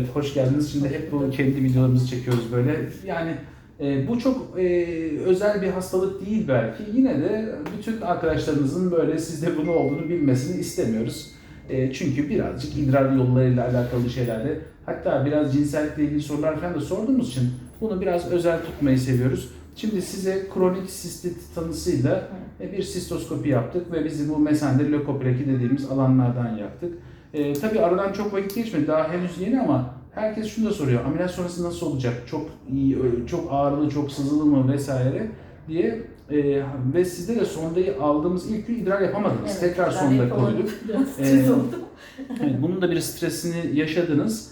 Evet, hoş geldiniz. Şimdi hep bu kendi videolarımızı çekiyoruz böyle. Yani e, bu çok e, özel bir hastalık değil belki. Yine de bütün arkadaşlarınızın böyle sizde bunu olduğunu bilmesini istemiyoruz. E, çünkü birazcık idrar yollarıyla alakalı şeylerde hatta biraz cinsellikle ilgili sorular falan da sorduğumuz için bunu biraz özel tutmayı seviyoruz. Şimdi size kronik sistit tanısıyla e, bir sistoskopi yaptık ve bizi bu mesende lökopleki dediğimiz alanlardan yaptık. E, tabii aradan çok vakit geçmedi. Daha henüz yeni ama herkes şunu da soruyor. Ameliyat sonrası nasıl olacak? Çok iyi, ö- çok ağrılı, çok sızılı mı vesaire diye. E, ve sizde de sondayı aldığımız ilk gün idrar yapamadınız. Evet, Tekrar sonda koyduk. Evet, bunun da bir stresini yaşadınız.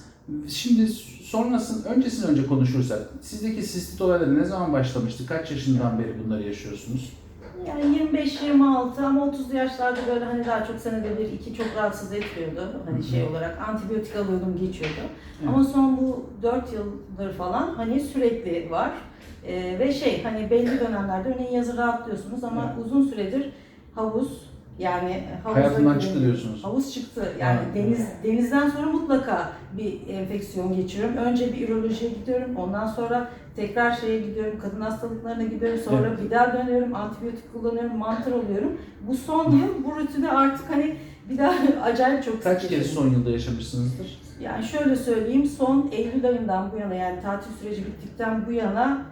Şimdi sonrasın, öncesini önce konuşursak, sizdeki sistit olayları ne zaman başlamıştı? Kaç yaşından beri bunları yaşıyorsunuz? Yani 25-26 ama 30'lu yaşlarda böyle hani daha çok senede bir iki çok rahatsız etmiyordu. Hani şey olarak antibiyotik alıyordum geçiyordu. Evet. Ama son bu 4 yıldır falan hani sürekli var. Ee, ve şey hani belli dönemlerde örneğin yazı rahatlıyorsunuz ama uzun süredir havuz yani havuza Hayatından girin- çıktı diyorsunuz. Havuz çıktı. Yani Ha. deniz denizden sonra mutlaka bir enfeksiyon geçiriyorum. Önce bir ürolojiye gidiyorum. Ondan sonra tekrar şeye gidiyorum. Kadın hastalıklarına gidiyorum. Sonra Evet. bir daha dönüyorum. Antibiyotik kullanıyorum. Mantar oluyorum. Bu son yıl bu rutine artık hani bir daha acayip çok Kaç kez son yılda yaşamışsınızdır? Yani şöyle söyleyeyim. Son Eylül ayından bu yana yani tatil süreci bittikten bu yana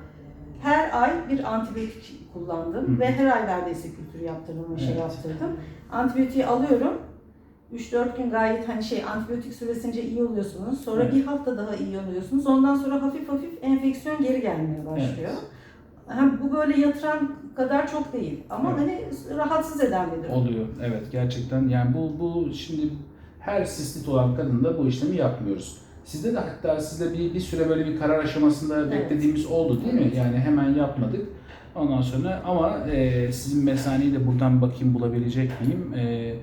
her ay bir antibiyotik kullandım Hı. ve her ay neredeyse kültür yaptırdım ve şey Evet. yaptırdım. Antibiyotiği alıyorum. 3-4 gün gayet hani şey antibiyotik süresince iyi oluyorsunuz. Sonra Evet. bir hafta daha iyi oluyorsunuz. Ondan sonra hafif hafif enfeksiyon geri gelmeye başlıyor. Hem bu böyle yatıran kadar çok değil ama Evet. hani rahatsız eden bir durum. Oluyor. Evet gerçekten. Yani bu bu şimdi her sistit olan kadında bu işlemi yapmıyoruz. Sizde de hatta sizde bir, bir süre böyle bir karar aşamasında Evet. beklediğimiz oldu değil mi? Evet. Yani hemen yapmadık. Ondan sonra ama e, sizin mesaneyi de buradan bakayım bulabilecek miyim? E,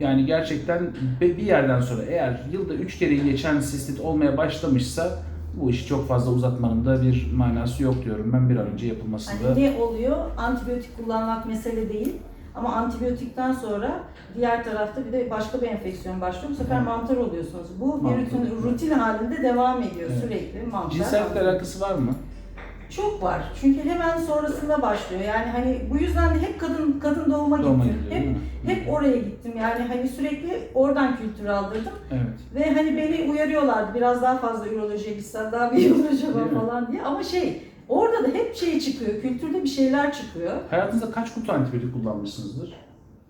yani gerçekten bir yerden sonra eğer yılda üç kere geçen sistit olmaya başlamışsa bu işi çok fazla uzatmanın da bir manası yok diyorum. Ben bir an önce yapılmasında. Hani ne oluyor? Antibiyotik kullanmak mesele değil. Ama antibiyotikten sonra diğer tarafta bir de başka bir enfeksiyon başlıyor. Bu sefer mantar oluyorsunuz. Bu Mantar. bir rutin, rutin halinde devam ediyor Evet. sürekli mantar. Cinsellikle alakası var mı? Çok var. Çünkü hemen sonrasında başlıyor. Yani hani bu yüzden de hep kadın kadın doğuma, Doğuma gittim. gidiyor, Hep mi? hep oraya gittim. Yani hani sürekli oradan kültür aldırdım. Evet. Ve hani beni uyarıyorlardı biraz daha fazla ürolojiye gitsen daha bir iyi Değil mi? falan diye. Ama şey orada da hep şey çıkıyor. Kültürde bir şeyler çıkıyor. Hayatınızda kaç kutu antibiyotik kullanmışsınızdır?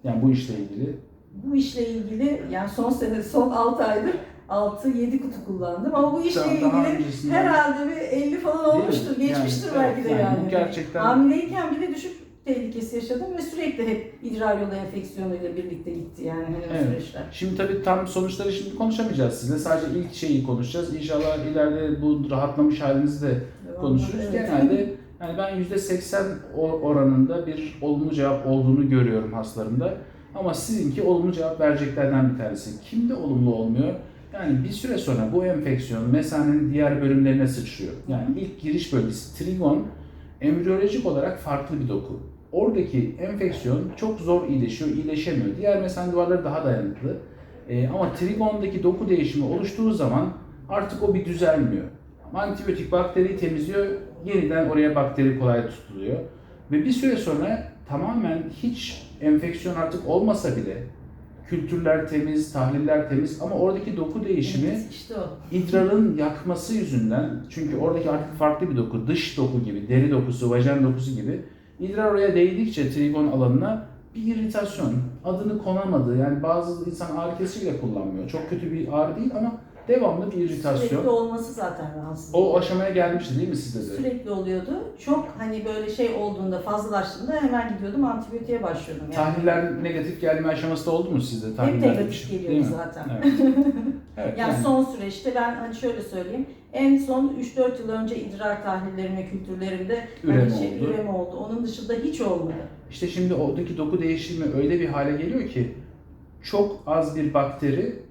Yani bu işle ilgili. Bu işle ilgili yani son sene, son 6 aydır 6-7 kutu kullandım ama bu işle Daha- ilgili öncesinden- herhalde bir 50 falan Değil mi? olmuştur, geçmiştir Yani, belki de evet, yani. yani bu gerçekten- Hamileyken bile düşük tehlikesi yaşadım ve sürekli hep idrar yolu enfeksiyonuyla birlikte gitti yani hani o Evet. süreçler. Şimdi tabii tam sonuçları şimdi konuşamayacağız sizinle. Sadece ilk şeyi konuşacağız. İnşallah ileride bu rahatlamış halinizi de konuşuruz. Evet. Genelde yani ben %80 o- oranında bir olumlu cevap olduğunu görüyorum hastalarımda. Ama sizinki olumlu cevap vereceklerden bir tanesi. Kimde olumlu olmuyor? Yani bir süre sonra bu enfeksiyon mesanenin diğer bölümlerine sıçrıyor. Yani ilk giriş bölgesi trigon embriyolojik olarak farklı bir doku. Oradaki enfeksiyon çok zor iyileşiyor, iyileşemiyor. Diğer mesane duvarları daha dayanıklı. Ee, ama trigondaki doku değişimi oluştuğu zaman artık o bir düzelmiyor. Antibiyotik bakteriyi temizliyor, yeniden oraya bakteri kolay tutuluyor. Ve bir süre sonra tamamen hiç enfeksiyon artık olmasa bile kültürler temiz, tahliller temiz ama oradaki doku değişimi Evet, işte o. idrarın yakması yüzünden çünkü oradaki artık farklı bir doku, dış doku gibi, deri dokusu, vajen dokusu gibi idrar oraya değdikçe trigon alanına bir iritasyon, adını konamadı. Yani bazı insan ağrı kesici bile kullanmıyor. Çok kötü bir ağrı değil ama devamlı bir iritasyon. Sürekli olması zaten rahatsız. O aşamaya gelmişti değil mi sizde de? Sürekli oluyordu. Çok hani böyle şey olduğunda fazlalaştığında hemen gidiyordum antibiyotiğe başlıyordum. Yani. Tahliller negatif gelme aşaması da oldu mu sizde? Hep negatif geliyordu değil mi? zaten. Evet. evet Yani yani- son süreçte ben hani şöyle söyleyeyim. En son 3-4 yıl önce idrar tahlillerim ve kültürlerimde Üreme hani şey, oldu. üreme oldu. Onun dışında hiç olmadı. İşte şimdi oradaki doku değişimi öyle bir hale geliyor ki çok az bir bakteri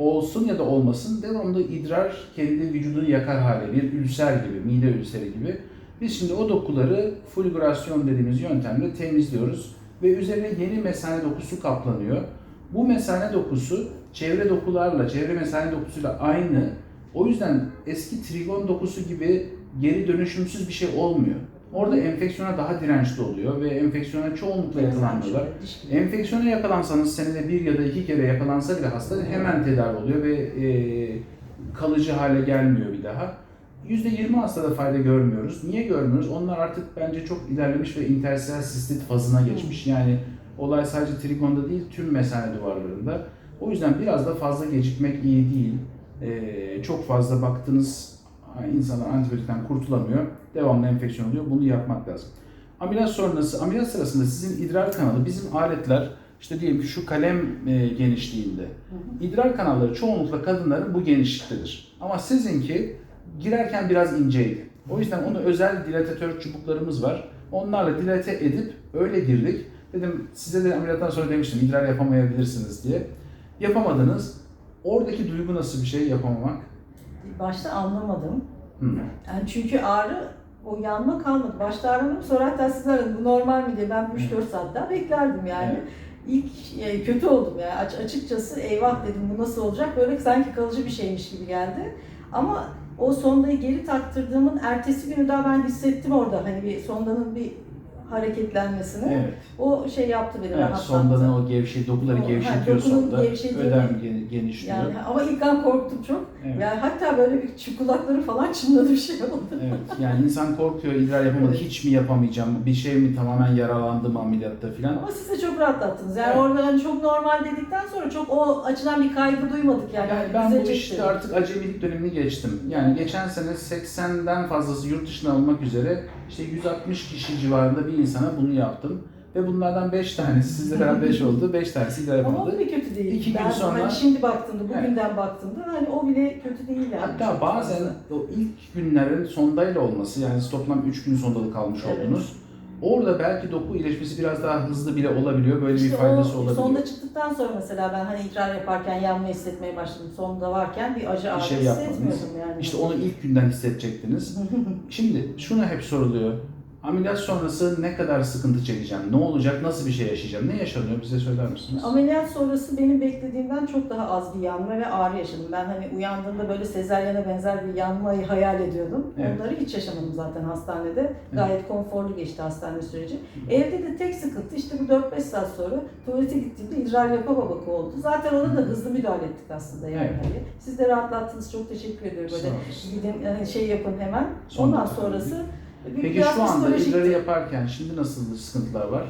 olsun ya da olmasın devamlı idrar kendi vücudunu yakar hale bir ülser gibi, mide ülseri gibi. Biz şimdi o dokuları fulgurasyon dediğimiz yöntemle temizliyoruz ve üzerine yeni mesane dokusu kaplanıyor. Bu mesane dokusu çevre dokularla, çevre mesane dokusuyla aynı O yüzden eski trigon dokusu gibi geri dönüşümsüz bir şey olmuyor. Orada enfeksiyona daha dirençli oluyor ve enfeksiyona çoğunlukla yakalanmıyorlar. Enfeksiyona yakalansanız senede bir ya da iki kere yakalansa bile hasta hemen tedavi oluyor ve e, kalıcı hale gelmiyor bir daha. %20 hastada fayda görmüyoruz. Niye görmüyoruz? Onlar artık bence çok ilerlemiş ve intersel sistit fazına geçmiş. Yani olay sadece trigonda değil tüm mesane duvarlarında. O yüzden biraz da fazla gecikmek iyi değil. E, çok fazla baktığınız insanlar antibiyotikten kurtulamıyor. Devamlı enfeksiyon oluyor. Bunu yapmak lazım. Ameliyat sonrası, ameliyat sırasında sizin idrar kanalı, bizim aletler işte diyelim ki şu kalem e, genişliğinde. İdrar kanalları çoğunlukla kadınların bu genişliktedir. Ama sizinki girerken biraz inceydi. O yüzden onu özel dilatatör çubuklarımız var. Onlarla dilate edip öyle girdik. Dedim size de ameliyattan sonra demiştim idrar yapamayabilirsiniz diye. Yapamadınız. Oradaki duygu nasıl bir şey yapamamak? Başta anlamadım. Hı. Yani çünkü ağrı o yanma kalmadı. Başta ağrımadım sonra hatta siz aradın bu normal mi diye ben 3-4 saat daha beklerdim yani. Evet. İlk e, kötü oldum yani Aç, açıkçası eyvah dedim bu nasıl olacak böyle sanki kalıcı bir şeymiş gibi geldi. Ama o sondayı geri taktırdığımın ertesi günü daha ben hissettim orada hani bir sondanın bir hareketlenmesini. Evet. O şey yaptı beni Evet, rahatlattı. sondanın o gevşe, dokuları O, ha, gevşetiyor dokunun sonda. Ödem gen- genişliyor. Yani ama ilk an korktum çok. Evet. Yani hatta böyle bir şu kulakları falan çınladı bir şey oldu. Evet, yani insan korkuyor, idrar yapamadı, Evet. hiç mi yapamayacağım, bir şey mi tamamen yaralandım ameliyatta filan. Ama siz de çok rahatlattınız. Yani Evet. orada hani çok normal dedikten sonra çok o açıdan bir kaygı duymadık yani. Yani ben bu işte dedik. artık acemilik dönemini geçtim. Yani geçen sene 80'den fazlası yurt dışına olmak üzere işte 160 kişi civarında bir insana bunu yaptım. Ve bunlardan 5 tanesi, sizde beraber 5 oldu, 5 tanesi idrar Ama o yapamadı. bile kötü değil. İki gün ben sonra- hani şimdi baktığımda, bugünden baktığımda hani o bile kötü değil yani. Hatta bazen o ilk günlerin sondayla olması, yani toplam 3 gün sondalı kalmış Evet. oldunuz. Orada belki doku iyileşmesi biraz daha hızlı bile olabiliyor, böyle bir İşte faydası o olabiliyor. sonda çıktıktan sonra mesela ben hani idrar yaparken yanma hissetmeye başladım. Sonda varken bir acı ağrı şey hissetmiyordum yani. İşte onu ilk günden hissedecektiniz. Şimdi şunu hep soruluyor. Ameliyat sonrası ne kadar sıkıntı çekeceğim? Ne olacak? Nasıl bir şey yaşayacağım? Ne yaşanıyor? Bize söyler misiniz? Ameliyat sonrası benim beklediğimden çok daha az bir yanma ve ağrı yaşadım. Ben hani uyandığımda böyle sezaryene benzer bir yanmayı hayal ediyordum. Evet. Onları hiç yaşamadım zaten hastanede. Gayet konforlu geçti hastane süreci. Evde de tek sıkıntı işte bu 4-5 saat sonra tuvalete gittiğimde idrar yapamamak oldu. Zaten ona da hızlı müdahale ettik aslında yani. Evet. Hani. Siz de rahatlattınız. Çok teşekkür ediyorum. Böyle gidin yani şey yapın hemen. Son Ondan sonrası bir Peki şu anda psikolojik- idrarı yaparken şimdi nasıl sıkıntılar var?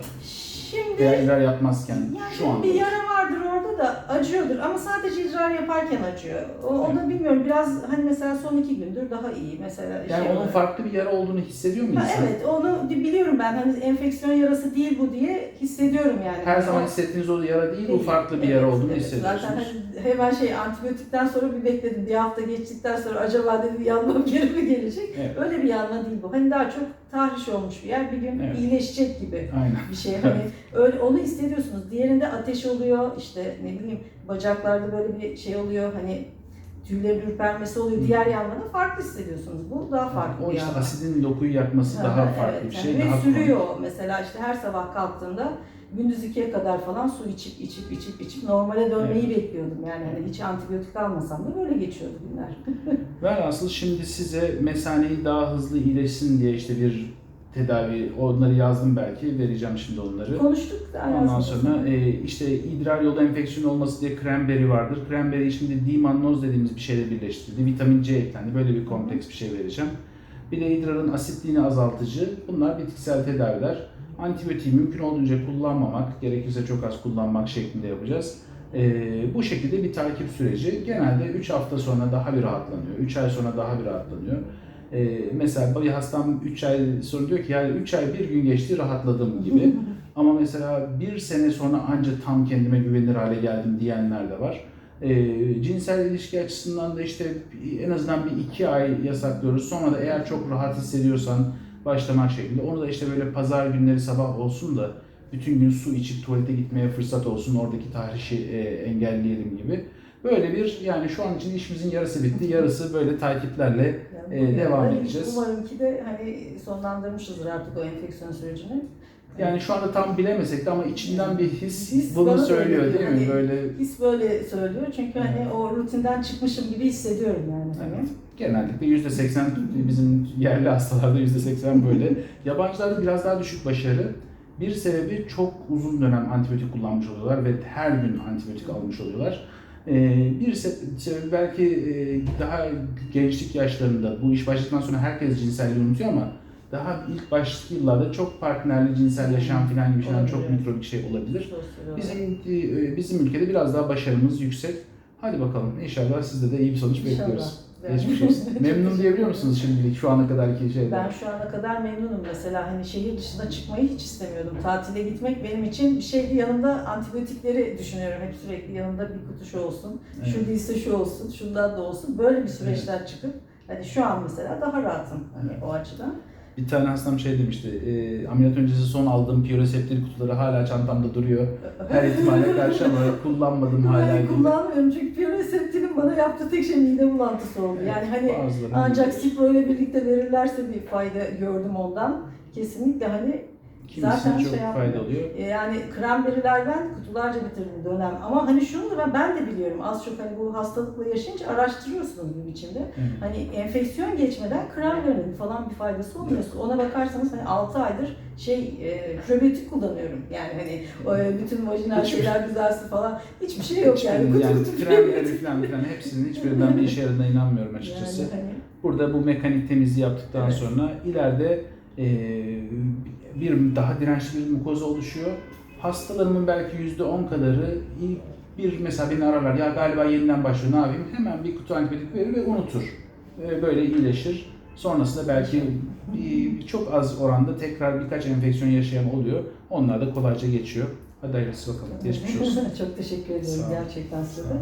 Şimdi Veya idrar yapmazken Yani şu anda. bir yara vardır da acıyordur ama sadece idrar yaparken acıyor. O, o da bilmiyorum biraz hani mesela son iki gündür daha iyi mesela. Yani şey onun olarak. farklı bir yara olduğunu hissediyor mu Ha, insan? evet onu biliyorum ben hani enfeksiyon yarası değil bu diye hissediyorum yani. Her zaman hissettiğiniz o yara değil, bu Değil. farklı bir Evet, yara olduğunu evet. hissediyorsunuz. Zaten hani hemen şey antibiyotikten sonra bir bekledim. Bir hafta geçtikten sonra acaba dedim yanmam geri mi gelecek? Evet. Öyle bir yanma değil bu. Hani daha çok tahriş olmuş bir yer. Bir gün Evet. iyileşecek gibi. Aynen. bir şey hani öyle onu hissediyorsunuz. Diğerinde ateş oluyor işte ne bileyim bacaklarda böyle bir şey oluyor hani tüylerin ürpermesi oluyor. Hı. Diğer yanmada farklı hissediyorsunuz. Bu daha farklı O işte yanma. asidin dokuyu yakması Ha, daha evet, farklı bir şey. yani daha Ve sürüyor mesela işte her sabah kalktığımda gündüz ikiye kadar falan su içip içip içip içip normale dönmeyi bekliyordum. Yani hani hiç antibiyotik almasam da böyle geçiyordu günler. Velhasıl şimdi size mesaneyi daha hızlı iyileşsin diye işte bir tedavi, onları yazdım belki, vereceğim şimdi onları. Konuştuk da Ondan yazdım. sonra e, işte idrar yolu enfeksiyonu olması diye cranberry vardır. Cranberry şimdi dimannoz dediğimiz bir şeyle birleştirildi. Vitamin C eklendi. Böyle bir kompleks bir şey vereceğim. Bir de idrarın asitliğini azaltıcı. Bunlar bitkisel tedaviler. Antibiyotiği mümkün olduğunca kullanmamak, gerekirse çok az kullanmak şeklinde yapacağız. E, bu şekilde bir takip süreci. Genelde 3 hafta sonra daha bir rahatlanıyor. 3 ay sonra daha bir rahatlanıyor. E, mesela bir hastam 3 ay sonra diyor ki yani 3 ay bir gün geçti rahatladım gibi. Ama mesela bir sene sonra ancak tam kendime güvenir hale geldim diyenler de var. Ee, cinsel ilişki açısından da işte en azından bir iki ay yasaklıyoruz. Sonra da eğer çok rahat hissediyorsan başlamak şeklinde. Onu da işte böyle pazar günleri sabah olsun da bütün gün su içip tuvalete gitmeye fırsat olsun. Oradaki tahrişi e, engelleyelim gibi. Böyle bir yani şu an için işimizin yarısı bitti. Yarısı böyle takiplerle bu devam edeceğiz. Umarım ki de hani sonlandırmışızdır artık o enfeksiyon sürecini. Yani şu anda tam bilemesek de ama içinden bir his, His bunu söylüyor değil mi? Hani Böyle His böyle söylüyor çünkü hani o rutinden çıkmışım gibi hissediyorum yani. Hani. Evet. Genellikle %80 bizim yerli hastalarda %80 böyle. Yabancılarda biraz daha düşük başarı. Bir sebebi çok uzun dönem antibiyotik kullanmış oluyorlar ve her gün antibiyotik almış oluyorlar. Ee, Bir se- sebebi belki e, daha gençlik yaşlarında bu iş başladıktan sonra herkes cinselliği unutuyor ama daha ilk başlı yıllarda çok partnerli cinsel yaşam falan gibi şeyler çok Olabilir. mikrobik şey olabilir. Bizim e, bizim ülkede biraz daha başarımız yüksek. Hadi bakalım inşallah sizde de iyi bir sonuç İnşallah. bekliyoruz. Evet. Geçmiş olsun. Memnun diyebiliyor musunuz şimdilik şu ana kadarki şeyden? Ben şu ana kadar memnunum mesela hani şehir dışına çıkmayı hiç istemiyordum. Tatile gitmek benim için bir şeydi yanımda antibiyotikleri düşünüyorum hep sürekli yanımda bir kutu şu olsun, şu Evet. değilse şu olsun, şundan da olsun. Böyle bir süreçten çıkıp hani şu an mesela daha rahatım hani o açıdan. Bir tane hastam şey demişti, e, ameliyat öncesi son aldığım piyoroseptiri kutuları hala çantamda duruyor. Her ihtimale karşı ama kullanmadım hala Ben gibi. kullanmıyorum çünkü piyoreseptinin bana yaptığı tek şey mide bulantısı oldu. Yani hani Bazıları ancak Cipro ile birlikte verirlerse bir fayda gördüm ondan. Kesinlikle hani kimisine zaten çok şey fayda oluyor. E, Yani kremberilerden kutularca bitirdim dönem. Ama hani şunu da ben, de biliyorum. Az çok hani bu hastalıkla yaşayınca araştırıyorsunuz bir biçimde. Evet. Hani enfeksiyon geçmeden kremberinin falan bir faydası olmuyor. Ona bakarsanız hani 6 aydır şey e, probiyotik kullanıyorum. Yani hani o, e, bütün vajinal Hiçbir- şeyler düzelsin falan. Hiçbir şey yok yani. Hiçbirinin Kutu yani kutu kremleri falan filan hepsinin hiçbirinden bir işe yaradığına inanmıyorum açıkçası. Yani hani Burada bu mekanik temizliği yaptıktan Evet. sonra ileride e, bir daha dirençli bir mukoza oluşuyor. Hastalarımın belki yüzde on kadarı bir mesela beni ararlar ya galiba yeniden başlıyor ne yapayım hemen bir kutu antibiyotik verir ve unutur. Böyle iyileşir. Sonrasında belki bir, çok az oranda tekrar birkaç enfeksiyon yaşayan oluyor. Onlar da kolayca geçiyor. Hadi hayırlısı bakalım. Geçmiş olsun. Çok teşekkür olun. gerçekten size de.